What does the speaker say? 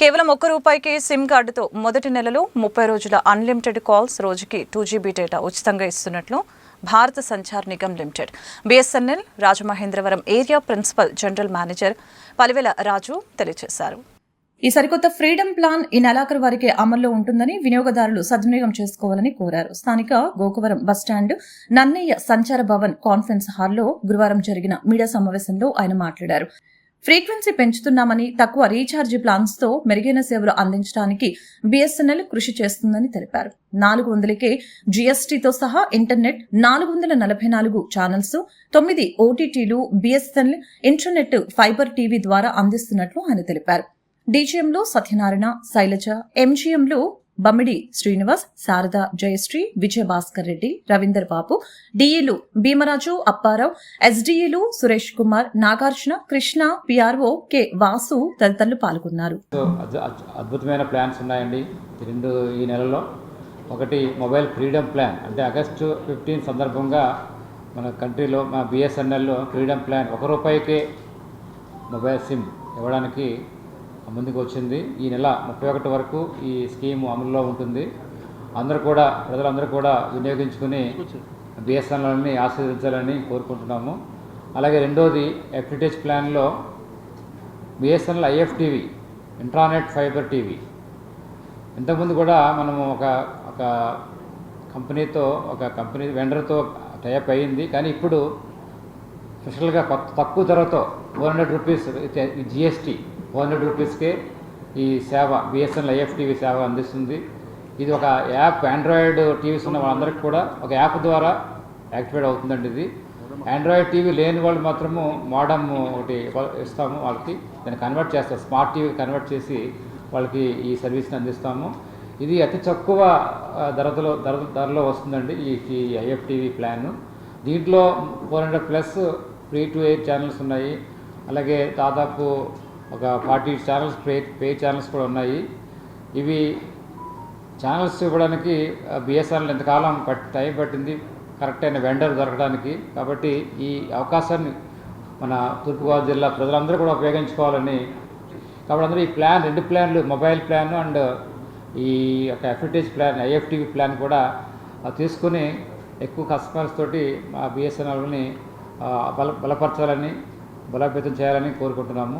కేవలం ఒక్క రూపాయికి సిమ్ కార్డుతో మొదటి నెలలో ముప్పై రోజుల అన్లిమిటెడ్ కాల్స్ రోజుకి టూ జీబీ డేటా ఉచితంగా ఇస్తున్నట్లు Bharat Sanchar Nigam limited. BSNL Rajamahendravaram area principal general manager Palivela Raju తెలియజేశారు. ఈ సరికొత్త ఫ్రీడమ్ ప్లాన్ ఈ నెలాఖరు వారికి అమల్లో ఉంటుందని వినియోగదారులు సద్వినియోగం చేసుకోవాలని కోరారు. స్థానిక గోకవరం బస్టాండ్ నన్నయ్య సంచార భవన్ కాన్ఫరెన్స్ హాల్లో గురువారం జరిగిన మీడియా సమావేశంలో ఆయన మాట్లాడారు. ఫ్రీక్వెన్సీ పెంచుతున్నామని తక్కువ రీఛార్జ్ ప్లాన్స్తో మెరుగైన సేవలు అందించడానికి బీఎస్ఎన్ఎల్ కృషి చేస్తుందని తెలిపారు. నాలుగు వందలకే జీఎస్టీతో సహా ఇంటర్నెట్ నాలుగు వందల నలభై నాలుగు ఛానల్స్ తొమ్మిది ఓటీటీలు బీఎస్ఎన్ఎల్ ఇంటర్నెట్ ఫైబర్ టీవీ ద్వారా అందిస్తున్నట్లు ఆయన తెలిపారు. డీజీఎంలో సత్యనారాయణ శైలజ ఎంజీఎంలో బమ్మిడి శ్రీనివాస్ శారద జయశ్రీ విజయభాస్కర్ రెడ్డి రవీందర్ బాబు డిఈలు భీమరాజు అప్పారావు ఎస్డిఈలు సురేష్ కుమార్ నాగార్జున కృష్ణ పిఆర్ఓ కె వాసు తదితరులు పాల్గొన్నారు. సో అద్భుతమైన ప్లాన్స్ ఉన్నాయండి. రెండు ఈ నెలలో. ఒకటి మొబైల్ ఫ్రీడమ్ ప్లాన్. అంటే ఆగస్టు ఫిఫ్టీన్ సందర్భంగా మన కంట్రీలో మా బిఎస్ఎన్ఎల్లో ఫ్రీడమ్ ప్లాన్. ఒక రూపాయికే మొబైల్ సిమ్ ఇవ్వడానికి ముందుకు వచ్చింది. ఈ నెల ముప్పై ఒకటి వరకు ఈ స్కీమ్ అమలులో ఉంటుంది. అందరూ కూడా ప్రజలందరూ కూడా వినియోగించుకుని బిఎస్ఎన్ఎల్ని ఆశీర్వదించాలని కోరుకుంటున్నాము. అలాగే రెండోది ఎఫ్టిటెచ్ ప్లాన్లో BSNL IFTV intranet fibre TV ఇంతకుముందు కూడా మనము ఒక ఒక కంపెనీతో ఒక కంపెనీ వెండర్తో టైప్ అయ్యింది కానీ ఇప్పుడు స్పెషల్గా కొత్త తక్కువ ధరతో four hundred rupees GST hundred రూపీస్కే ఈ సేవ బిఎస్ఎన్ఎల్ ఐఎఫ్టీవీ సేవ అందిస్తుంది. ఇది ఒక యాప్ ఆండ్రాయిడ్ టీవీస్ ఉన్న వాళ్ళందరికీ కూడా ఒక యాప్ ద్వారా యాక్టివేట్ అవుతుందండి ఇది. ఆండ్రాయిడ్ టీవీ లేని వాళ్ళు మాత్రము మోడమ్ ఒకటి ఇస్తాము వాళ్ళకి. దాన్ని కన్వర్ట్ చేస్తాం స్మార్ట్ టీవీ కన్వర్ట్ చేసి వాళ్ళకి ఈ సర్వీస్ని అందిస్తాము. ఇది అతి తక్కువ ధరలో ధర ధరలో వస్తుందండి ఈ ఐఎఫ్ టీవీ ప్లాన్. దీంట్లో four hundred plus free to air channels ఉన్నాయి. అలాగే దాదాపు ఒక forty channels pay pay channels కూడా ఉన్నాయి. ఇవి ఛానల్స్ ఇవ్వడానికి బిఎస్ఎన్ఎల్ ఎంతకాలం పట్ టైం పట్టింది కరెక్ట్ అయిన వెండర్ దొరకడానికి. కాబట్టి ఈ అవకాశాన్ని మన తూర్పుగోదావరి జిల్లా ప్రజలందరూ కూడా ఉపయోగించుకోవాలని. కాబట్టి అందరూ ఈ ప్లాన్ రెండు ప్లాన్లు మొబైల్ ప్లాన్ అండ్ ఈ యొక్క ఎఫ్టిటేజ్ ప్లాన్ ఐఎఫ్టీవీ ప్లాన్ కూడా తీసుకుని ఎక్కువ కస్టమర్స్ తోటి మా బిఎస్ఎన్ఎల్ని బల బలపరచాలని బలోపేతం చేయాలని కోరుకుంటున్నాము.